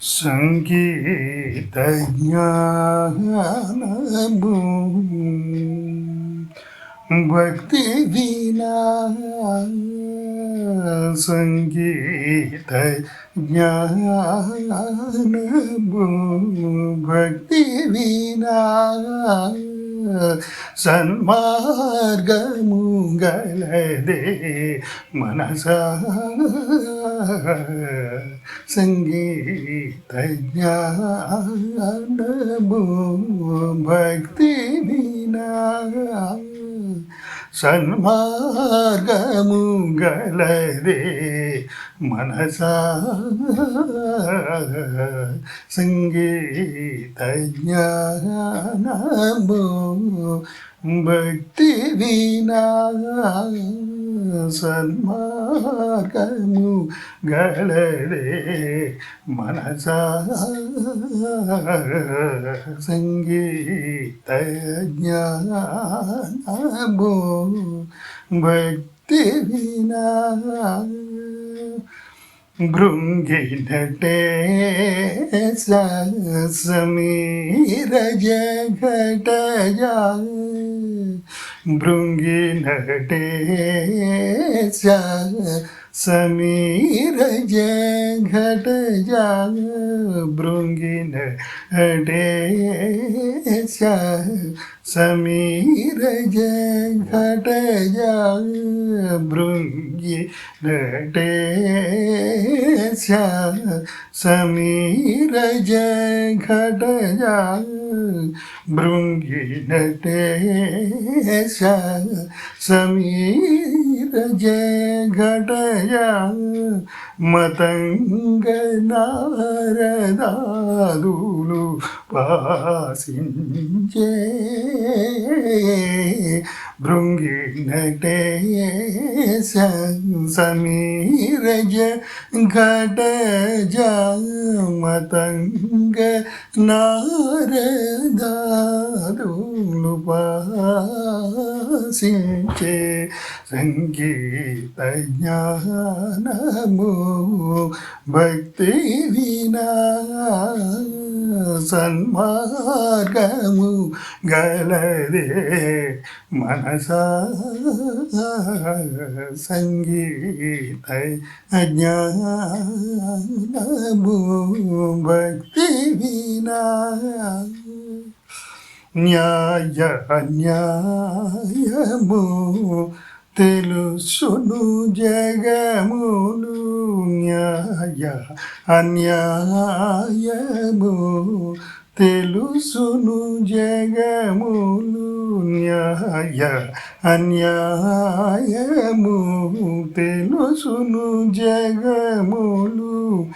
ಸಂಗೀತ ಜ್ಞಾನೂ വിനാ സംഗീത ജ്ഞാനമു ഭക്തി വിനാ സന്മാർഗമുകളതേ മനസ സംഗീതജ്ഞാനമു ഭക്തി വിനാ സന്മാർഗമുകളതേ മനസ സംഗീതജ്ഞാനമോ ഭക്തി സന്മാർഗമു കളരേ മനസ സംഗീതജ്ഞാനമോ ഭക്തി വിനാ ഭൃങ്കിനട്ടെ സമീര ജഘടയ समीर जय घट जाग, भृंगिन डे समीर जय घट जाग, भृंगिन डे समीर जय घट जाग, भृंगिन डे समीर जय घटया మతంగ నారదాలు పాసించే భృంగిణటేశ సమీరజ ఘట మతంగ నారదాలు పాసించే సంగీ ഗീതജ്ഞാനമോ ഭക്തി വിനാ സന്മാർഗമു ഗലതേ മനസ സംഗീത അജ്ഞാനമോ ഭക്തി വിനാ ന്യായ അന്യായമോ తెలుసును జగములు న్యాయ అన్యాయము. తెలుసును జగములు న్యాయ అన్యాయము. తెలుసును జగములు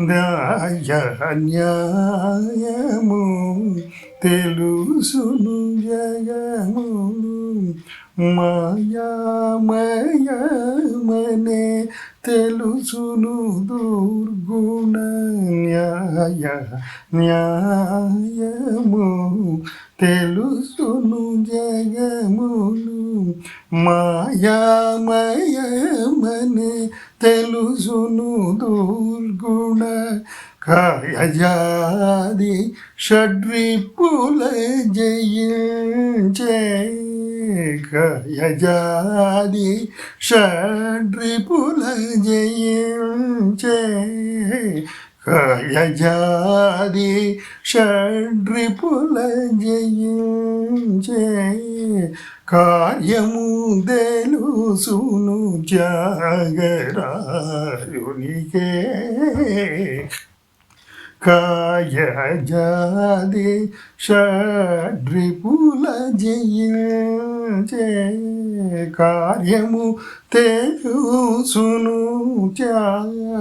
న్యాయ అన్యాయము. తెలుసును జగములు మాయామయమనే తెలుసును దుర్గుణ న్యాయ న్యాయము తెలుసును జగములు మాయామయమనే తెలుసును దుర్గుణ కాయజాది షడ్రిపుల జయించే. యజాది షడ్రిపుల జయించే. కాయజాది షడ్రిపుల జయించే. కార్యము తెలుసును జాగరాయునికే. కాయజాది షడ్రిపుల జయించే కార్యము తెలుసును త్యాగరాజునికే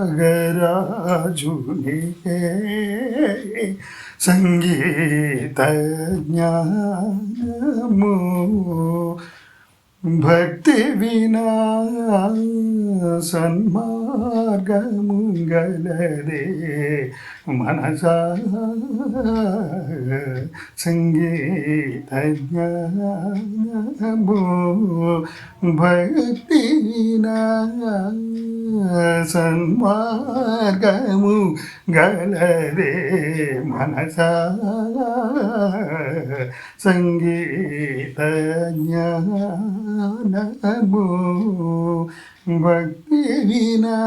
సంగీత జ్ఞానము ഭക്തി വിനാ സന്മാർഗമുങ്കലരേ മനസ സംഗീതജ്ഞാനമോ ഭക്തി വിനാ സന്മാർഗമു ഗലരേ മനസ സംഗീതജ്ഞാനമോ ഭക്തി വിനാ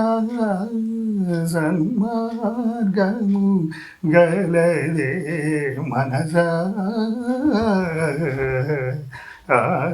സന്മാർഗമു ഗലരേ മനസ. ആ.